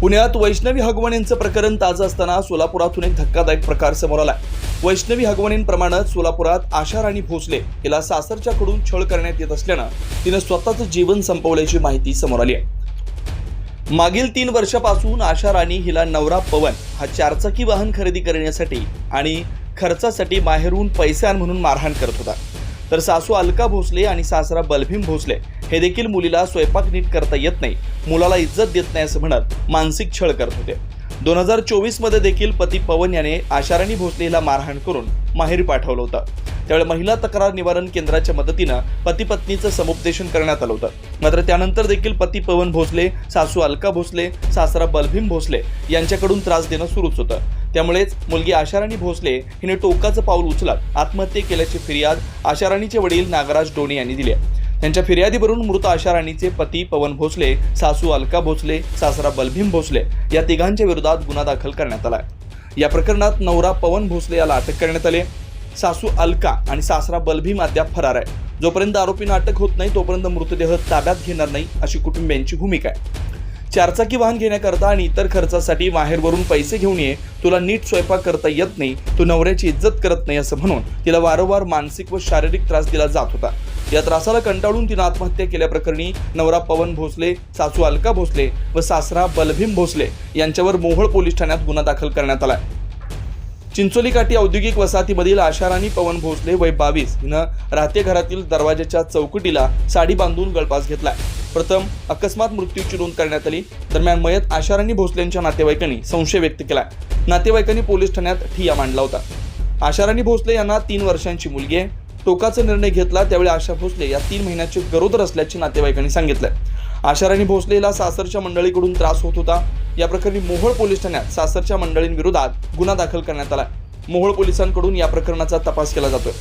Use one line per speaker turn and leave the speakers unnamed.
पुण्यात वैष्णवी हगवणेंचं प्रकरण ताजं असताना सोलापुरातून एक धक्कादायक प्रकार समोर आला वैष्णवी हगवणींप्रमाणेच सोलापुरात आशा राणी भोसले हिला सासरच्याकडून छळ करण्यात येत असल्यानं तिनं स्वतःचं जीवन संपवल्याची माहिती समोर आली आहे. मागील तीन वर्षापासून आशा राणी हिला नवरा पवन हा चारचाकी वाहन खरेदी करण्यासाठी आणि खर्चासाठी बाहेरून पैसे म्हणून मारहाण करत होता. तर सासू अलका भोसले आणि सासरा बलभीम भोसले हे देखील मुलीला स्वयंपाक नीट करता येत नाही मुलाला इज्जत देत नाही असं म्हणत मानसिक छळ करत होते. दोन हजार चोवीसमध्ये देखील पती पवन याने आशाराणी भोसले हिला मारहाण करून माहेरी पाठवलं होतं. त्यावेळी महिला तक्रार निवारण केंद्राच्या मदतीनं पती पत्नीचं समुपदेशन करण्यात आलं होतं. मात्र त्यानंतर देखील पती पवन भोसले सासू अलका भोसले सासरा बलभीम भोसले यांच्याकडून त्रास देणं सुरूच होतं. त्यामुळेच मुलगी आशाराणी भोसले हिने टोकाचं पाऊल उचलत आत्महत्या केल्याची फिर्याद आशाराणीचे वडील नागराज डोणे यांनी दिली आहे. त्यांच्या फिर्यादीवरून मृत आशाराणीचे पती पवन भोसले सासू अलका भोसले सासरा बलभीम भोसले या तिघांच्या विरोधात गुन्हा दाखल करण्यात आला या प्रकरणात नवरा पवन भोसले याला अटक करण्यात आली सासू अलका आणि सासरा बलभीम अद्याप फरार आहे जोपर्यंत आरोपींना अटक होत नाही तोपर्यंत मृतदेह ताब्यात घेणार नाही अशी कुटुंबियांची भूमिका आहे. चारचाकी वाहन घेण्याकरता आणि इतर खर्चासाठी माहेरवरून पैसे घेऊन ये. तुला नीट स्वयंपाक करता येत नाही. तू नवऱ्याची इज्जत करत नाही असं म्हणून तिला वारंवार मानसिक व शारीरिक त्रास दिला जात होता. या त्रासाला कंटाळून तिनं आत्महत्या केल्याप्रकरणी नवरा पवन भोसले सासू अलका भोसले व सासरा बलभीम भोसले यांच्यावर मोहोळ पोलीस ठाण्यात गुन्हा दाखल करण्यात आला चिंचोली काठी औद्योगिक वसाहतीमधील आशाराणी पवन भोसले वय बावीस. हिनं राहते घरातील दरवाजाच्या चौकटीला साडी बांधून गळपास घेतला प्रथम अकस्मात मृत्यूची नोंद करण्यात आली. दरम्यान मयत आशाराणी भोसलेंच्या नातेवाईकांनी संशय व्यक्त केला. नातेवाईकांनी पोलीस ठाण्यात ठिया मांडला होता. आशाराणी भोसले यांना तीन वर्षांची मुलगी आहे. टोकाचा निर्णय घेतला त्यावेळी आशा भोसले या तीन महिन्याचे गरोदर असल्याचे नातेवाईकांनी सांगितलंय आशाराणी भोसलेला सासरच्या मंडळीकडून त्रास होत होता. या प्रकरणी मोहोळ पोलीस ठाण्यात सासरच्या मंडळींविरोधात गुन्हा दाखल करण्यात आला. मोहोळ पोलिसांकडून या प्रकरणाचा तपास केला जातोय.